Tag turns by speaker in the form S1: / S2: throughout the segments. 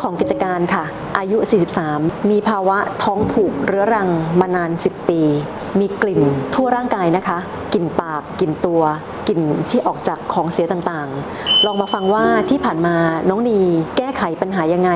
S1: ของกิจการค่ะ อายุ 43 มีภาวะท้องผูกเรื้อรังมานาน 10 ปี มีกลิ่นทั่วร่างกายนะคะ กลิ่นปาก กลิ่นตัว กลิ่นที่ออกจากของเสียต่างๆ ลองมาฟังว่าที่ผ่านมาน้องนีแก้ไขปัญหายังไง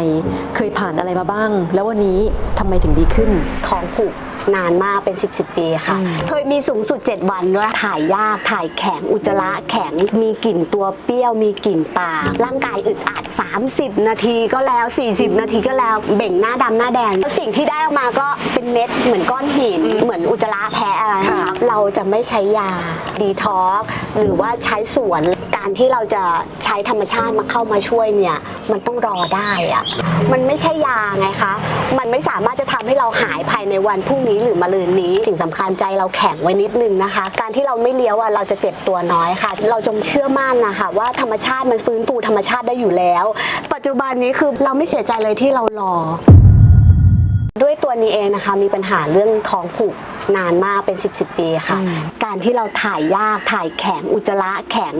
S1: เคยผ่านอะไรมาบ้าง แล้ววันนี้ทำไมถึงดีขึ้น
S2: ท้องผูก นานมากเป็น 10บสปีค่ะ เคยมีสูงสุด 7 วันด้วยถ่ายยากถ่ายแข็งอุจจาระแข็งมีกลิ่นตัวเปรี้ยวมีกลิ่นปากร่างกายอึดอัด 30 นาทีก็แล้ว 40 นาทีก็แล้วเบ่งหน้าดำหน้าแดงแล้วสิ่งที่ได้ออกมาก็เป็นเม็ดเหมือนก้อนหิน เหมือนอุจจาระแพ้อะไรนะคะเราจะไม่ใช้ยาดีท็อกหรือว่าใช้สวนการที่เราจะใช้ธรรมชาติมาเข้ามาช่วยเนี่ยมันต้องรอได้อะมันไม่ใช่ยาไงคะมันไม่สามารถจะทำให้เราหายภายในวันพรุ่งนี้หรือมะรืนนี้ สิ่งสำคัญใจเราแข็งไว้นิดนึงนะคะ การที่เราไม่เลี้ยวอะเราจะเจ็บตัวน้อยค่ะ เราจงเชื่อมั่นนะคะว่าธรรมชาติมันฟื้นฟูธรรมชาติได้อยู่แล้ว ปัจจุบันนี้คือเราไม่เสียใจเลยที่เรารอด้วยตัวนี้เองนะคะมีปัญหาเรื่องท้องผูกนานมากเป็น 10บสปีค่ะ การที่เราถ่ายยากถ่ายแข็งอุจจาระแข็ง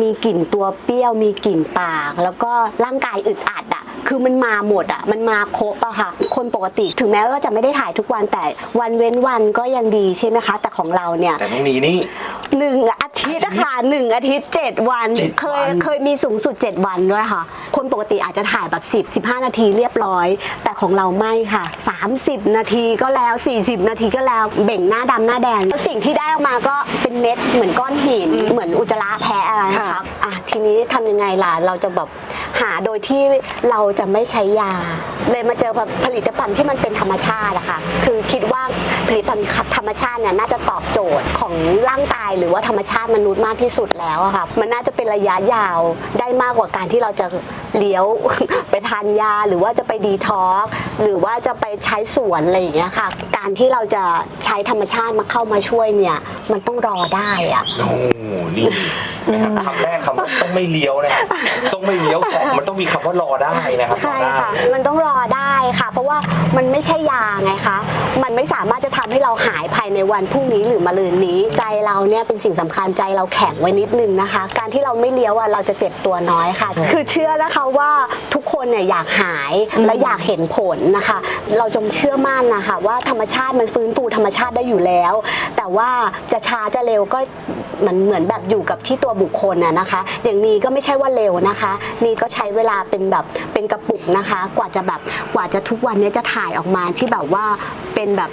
S2: มีกลิ่นตัวเปรี้ยวมีกลิ่นปาก แล้วก็ร่างกายอึดอัดอะ คือมันมาหมดอะมันมาครบอะค่ะ คนปกติถึงแม้ว่าจะไม่ได้ถ่ายทุกวันแต่วันเว้นวันก็ยังดีใช่ไหมคะ แต่ของเราเนี่ย
S3: แต่ต้องมีนี่
S2: หนึ่งอาทิตย์อะค่ะหนึ่งอาทิตย์เจ็ดวัน
S3: เจ็ด
S2: เคย
S3: วัน
S2: เคยมีสูงสุด7วันด้วยค่ะ คนปกติอาจจะถ่ายแบบ10 15นาทีเรียบร้อย แต่ของเราไม่ค่ะ30นาทีก็แล้ว40นาทีก็แล้วเบ่งหน้าดำหน้าแดงแล้วสิ่งที่ได้ออกมาก็เป็นเม็ดเหมือนก้อนหิน เหมือนอุจจาระแพ้อะไรนะคะอะทีนี้ทำยังไงล่ะเราจะแบบหาโดยที่เราจะไม่ใช้ยา เลยมาเจอแบบผลิตภัณฑ์ที่มันเป็นธรรมชาติอะค่ะคือคิดว่า ผลิตภัณฑ์ธรรมชาติเนี่ยน่าจะตอบโจทย์ของร่างกายหรือว่าธรรมชาติมนุษย์มากที่สุดแล้วอะค่ะมันน่าจะเป็นระยะยาวได้มากกว่าการที่เราจะเลี้ยว ไปทานยาหรือว่าจะไปดีท็อกหรือว่าจะไปใช้สวนอะไรอย่างเงี้ยค่ะ การที่เราจะใช้ธรรมชาติมาเข้ามาช่วยเนี่ย มันต้องรอได้อะ
S3: โอ้นี่ นะครับคำแรกคำว่าต้องไม่เลี้ยวนะต้องไม่เลี้ยวสองมันต้องมีคำว่ารอได้นะครับ
S2: ใช่
S3: รอได้
S2: ค่ะ มันต้องรอได้ค่ะ เพราะว่ามันไม่ใช่ยาไงคะ มันไม่สามารถจะทำให้เราหายภายในวันพรุ่งนี้หรือมะรืนนี้ ใจเราเนี่ยเป็นสิ่งสำคัญใจเราแข็งไว้นิดนึงนะคะ การที่เราไม่เลี้ยวอะเราจะเจ็บตัวน้อยค่ะ คือเชื่อนะคะว่าทุกคนเนี่ยอยากหายและอยากเห็นผลนะคะ เราจงเชื่อมั่นนะคะว่าธรรมชาติมันฟื้นฟูธรรมชาติได้อยู่แล้ว แต่ว่าจะช้าจะเร็วก็มันเหมือนแบบอยู่กับที่ตัวบุคคลอะนะคะ อย่างนี้ก็ไม่ใช่ว่าเร็วนะคะ นี่ก็ใช้เวลาเป็นแบบเป็นกระปุกนะคะ กว่าจะแบบกว่าจะทุกวันนี้จะถ่ายออกมาที่แบบว่าเป็นแบบ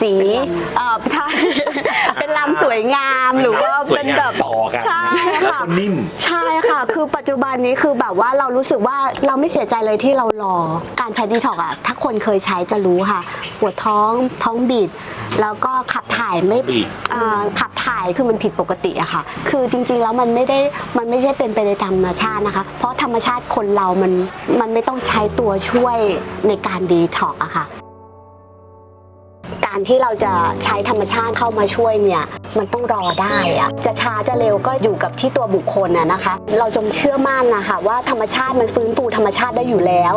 S2: สีเอ่อใช่เป็นลำสวยงามหรือว่าเป็นแบบ
S3: ต่อกัน
S2: ใช่
S3: แล้ว
S2: ค่ะ
S3: ก็นิ่ม
S2: ใช่ค่ะ คือปัจจุบันนี้คือแบบว่าเรารู้สึกว่าเราไม่เสียใจเลยที่เรารอ การใช้ดีท็อกอะถ้าคนเคยใช้จะรู้ค่ะ ปวดท้องท้องบิดแล้วก็ขับถ่ายไม่
S3: บิด
S2: เอ่อขับถ่ายคือมันผิดปกติอะค่ะ คือจริงๆแล้วมันไม่ได้ มันไม่ใช่เป็นไปในธรรมชาตินะคะ เพราะธรรมชาติคนเรามัน มันไม่ต้องใช้ตัวช่วยในการดีท็อกอะค่ะ การที่เราจะใช้ธรรมชาติเข้ามาช่วยเนี่ยมันต้องรอได้อะจะช้าจะเร็วก็อยู่กับที่ตัวบุคคลน่ะนะคะ เราจงเชื่อมั่นนะคะว่าธรรมชาติมันฟื้นฟูธรรมชาติได้อยู่แล้ว